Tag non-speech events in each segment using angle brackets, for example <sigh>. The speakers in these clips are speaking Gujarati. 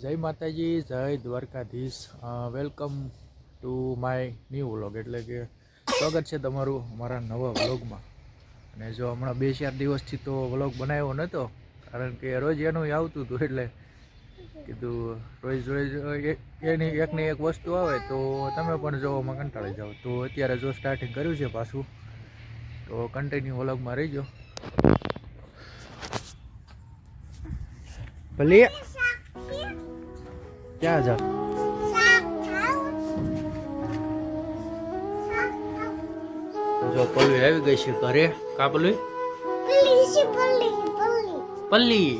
જય માતાજી, જય Dwarkadhish. Welcome to my new vlog એટલે કે સ્વાગત છે તમારું અમારા નવા વ્લોગમાં અને જો હમણાં બે ચાર દિવસથી તો વ્લોગ બનાવ્યો નહોતો કારણ કે રોજ એનું આવતું હતું, એટલે કીધું રોજ રોજ એની એકની એક વસ્તુ આવે તો તમે પણ જોવામાં કંટાળી જાઓ. તો અત્યારે જો સ્ટાર્ટિંગ કર્યું છે પાછું, તો કન્ટિન્યુ વ્લોગમાં રહીજો. ભલે. ક્યાં જા? જો પલ્લી આવી ગઈ છે ઘરે. કા પલ્લી પલ્લી.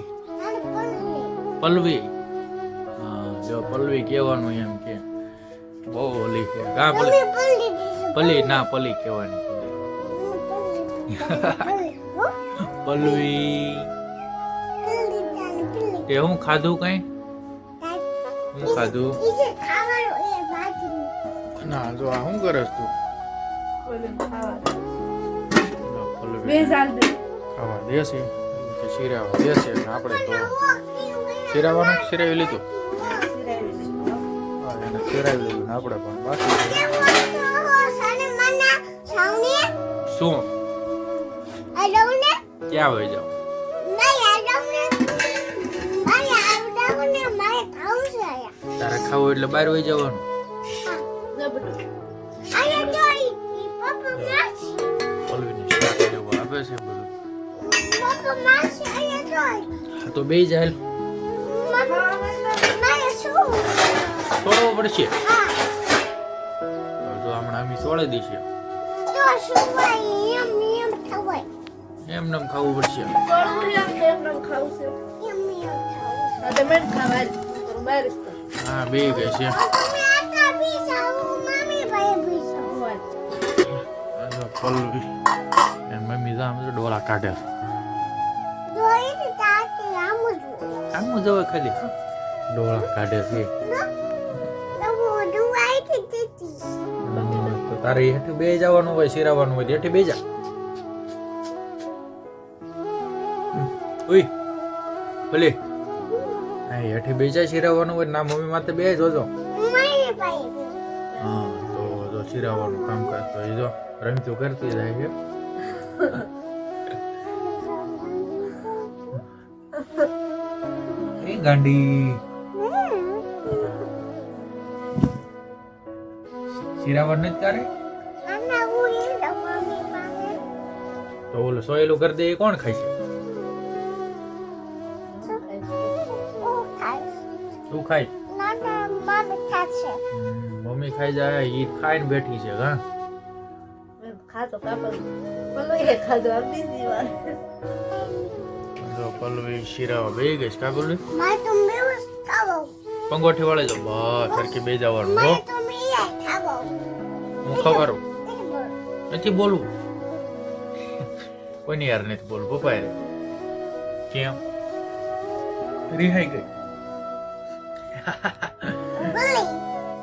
પલ્લવી. હા જો પલ્લવી કહેવાનું એમ કે. બહુ ઓલી કે કા પલ્લી? પલ્લી ના પલ્લી કહેવાની પલ્લવી તે હું ખાધું કઈ? હું ખાધું? ના જો આ શું કરસ તું? ખાવા દેશે કે શીરાવા દેશે છે આપણે તો શીરાવાનું શિરાવી લીધું? શીરાવી લીધું ને આપણે પણ. બાકી શું? ક્યાં હોય જાવ તારે ખાવું એટલે બહાર હોય જવાનું. તો બે જાય છોડવો પડશે. તો હમણાં અમે છોડી દઈશું. એમ નમ ખાવું પડશે. હા બે ગઈ છે. જો પલ્લવી મમ્મી જામ તો ડોલા કાઢે. આમ જવે ખાલી. ડોળા કાઢે છે. તો તારે હેઠી બે જવાનું હોય સિરાવાનું હોય હેઠી બે જા. ઉઈ ભલે. હા હેઠી બીજા શિરાવવાનું હોય ના મમ્મી માથે બે જોજો હા તો જો શિરાવવાનું કામકાજ તો એ જો રમતું કરતી જાય છે. <laughs> એ ગાંડી. શિરાવણ નથી તારે? તો ઓલું સોયેલું કરી દે એ કોણ ખાય છે? ખાય? મમ્મી ખાઈ જાય ઈ ખાઈને બેઠી છે હા? પલ્લવી શિરાવા બે ગઈ કા પલ્લવી પંગોઠી વાળે જો બસ સરખી બે જવાનું હો? હું ખવારું નથી બોલવું? કોઈની યાર નથી બોલવું પપ્પા કેમ? રિહાઈ ગઈ.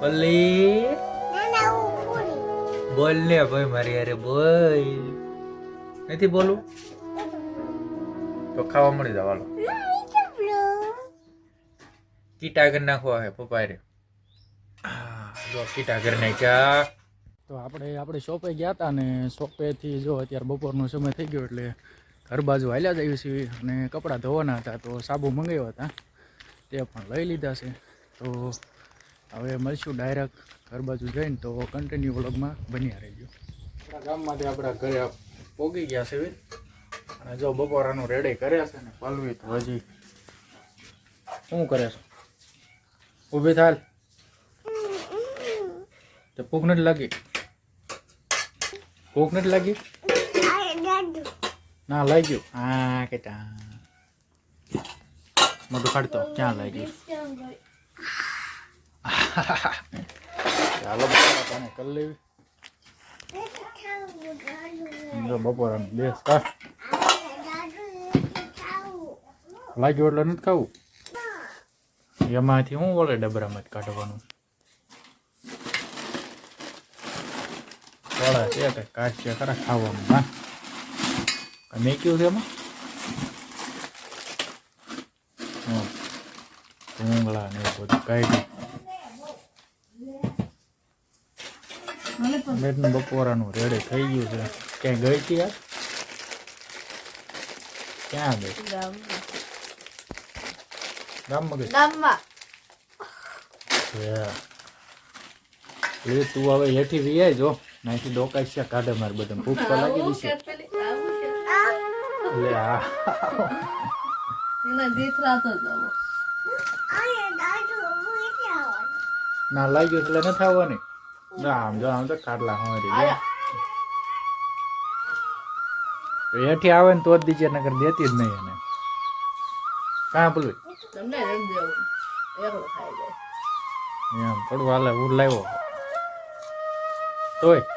પલ્લી. બોલ ને ભાઈ મારી અરે બોલ. નથી બોલું તો ખાવા મળી જવાનો કીટા કરી નાખવા હે, પપ્પા રે જો કીટા કરી નાખ્યા. તો આપણે આપણે શોપે ગયા હતા ને શોપેથી જો અત્યારે બપોરનો સમય થઈ ગયો એટલે ઘર બાજુ હાલ્યા જઈએ છીએ અને કપડાં ધોવાના હતા તો સાબુ મંગાવ્યા હતા. તે પણ લઈ લીધા છે. તો હવે મળશું ડાયરેક્ટ ઘર બાજુ જઈને તો કન્ટિન્યુ વ્લોગમાં બન્યા રહીજો. આપણા ગામમાંથી આપણા ઘરે પોગી ગયા છે અને જો બપોરાનું રેડી કર્યા છે ને પલવી તો હજી. શું કરે છે? ઊભી થાલ. તો ભૂખ નથી લાગી? ભૂખ નથી લાગી? ના લાગ્યું. હા કેટા. મોટું કાઢતો ક્યાં લાગ્યું ચાલો બપોરા કરી લેવી બપોરા બેસ કા લાગ્યું એટલે નથી ખાવું એમાંથી શું વળે ડબરામાં કાઢવાનું વળે છે કે કાઢશે ખરા ખાવાનું હા મેં કયું છે એમાં ભૂંગળા ને બધું કાઢ્યું બેટનું બપોરાનું રેડે થઈ ગયું છે ક્યાંય ગઈ હતી યાર ક્યાં ગઈ ગામમાં ગઈ તું હવે હેઠી વીઆઈ જો નાખી ડોકાઈ છે કાઢે મારે બધા ભૂખ લાગી કે એટલે આ ના લાગ્યું એટલે નથી આવવાની. ના આમ જો આમ તો કાઢલા હોય હેઠી આવે ને તો જ દીજે નગર દેતી જ નહીં એને. કાં પેલું તમને એમ થોડું હાલે હું લાવ્યો. તોય.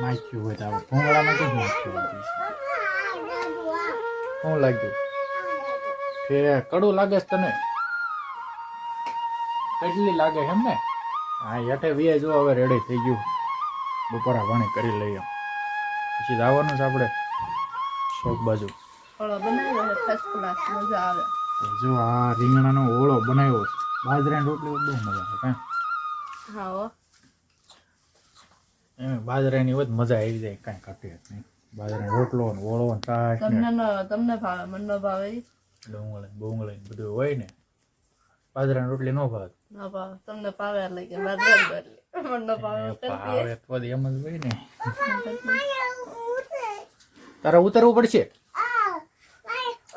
નાખ્યું હોય તો ભૂંગળામાં કેમ નાખ્યું હોય શું લાગ્યું કે કડું લાગે છે તને કેટલી લાગે એમ ને હા હેઠે વીએ જો હવે રેડી થઈ ગયું બપોરા પાણી કરી લઈએ પછી જવાનું છે આપણે શોક બાજુ જો આ રીંગણાનો ઓળો બનાવ્યો છે બાજરાની રોટલી બહુ મજા આવે હો એમ બાજરાની હોય મજા આવી જાય કાંઈ કાઢી જ નહીં. બાજરાનો રોટલો ને ઓળો ને છાશ તમને ન તમને ભાવે મને ન ભાવે ઈ. ડુંગળી બુંગળી બધું હોય ને બાજરાની રોટલી ન ભાવે. ન ભાવે. તમને ભાવે એટલે કે બાજરાની રોટલી મને ન ભાવે એ ભાવે તો જ એમ જ હોય ને. તારે ઉતરવું પડશે?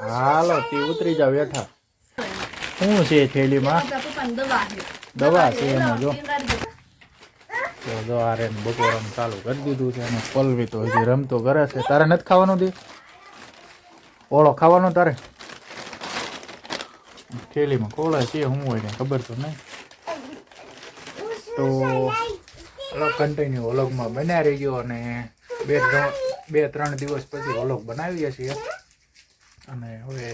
હાલો તે ઉતરી જાવ બેઠા. શું છે થેલીમાં? પપ્પાની દવા છે. દવા છે એમાં જો. તો જો આ રેન બપોરનું ચાલુ કરી દીધું છે અને પલવી તો હજી રમતો કરે છે. તારે નથી ખાવાનું દે? ઓળો ખાવાનો તારે? થેલીમાં કોળા છે, શું હોય ને ખબર તો નહીં. તો કન્ટિન્યુ ઓલગમાં બનાવી રહી ગયો અને બે બે ત્રણ દિવસ પછી ઓલગ બનાવીએ છીએ. અને હવે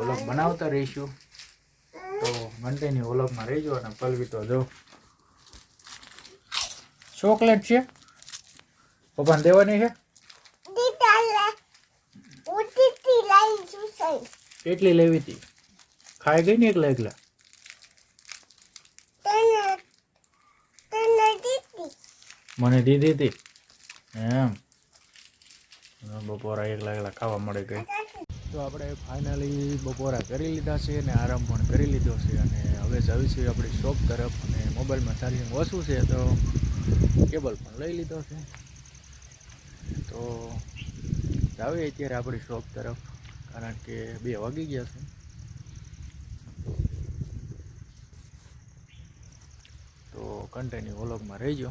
ઓલગ બનાવતા રહીશું. તો કન્ટિન્યુ ઓલગમાં રહીજો અને પલવી તો જો ચોકલેટ છે? પપ્પાને દેવાની છે? કેટલી લેવી હતી? ખાઈ ગઈ ને એકલા એકલા? મને દીધી હતી. એમ. બપોરા એકલા એકલા ખાવા મળે ગઈ. તો આપણે ફાઇનલી બપોરા કરી લીધા છે અને આરામ પણ કરી લીધો છે અને હવે જવી છે આપણી શોપ તરફ અને મોબાઈલમાં ચાર્જિંગ ઓછું છે તો કેબલ પણ લઈ લીધો છે. તો જાવીએ અત્યારે આપણી શોપ તરફ, કારણ કે બે વાગી ગયા છે. તો કન્ટેન્યુ વ્લોગમાં રહીજો.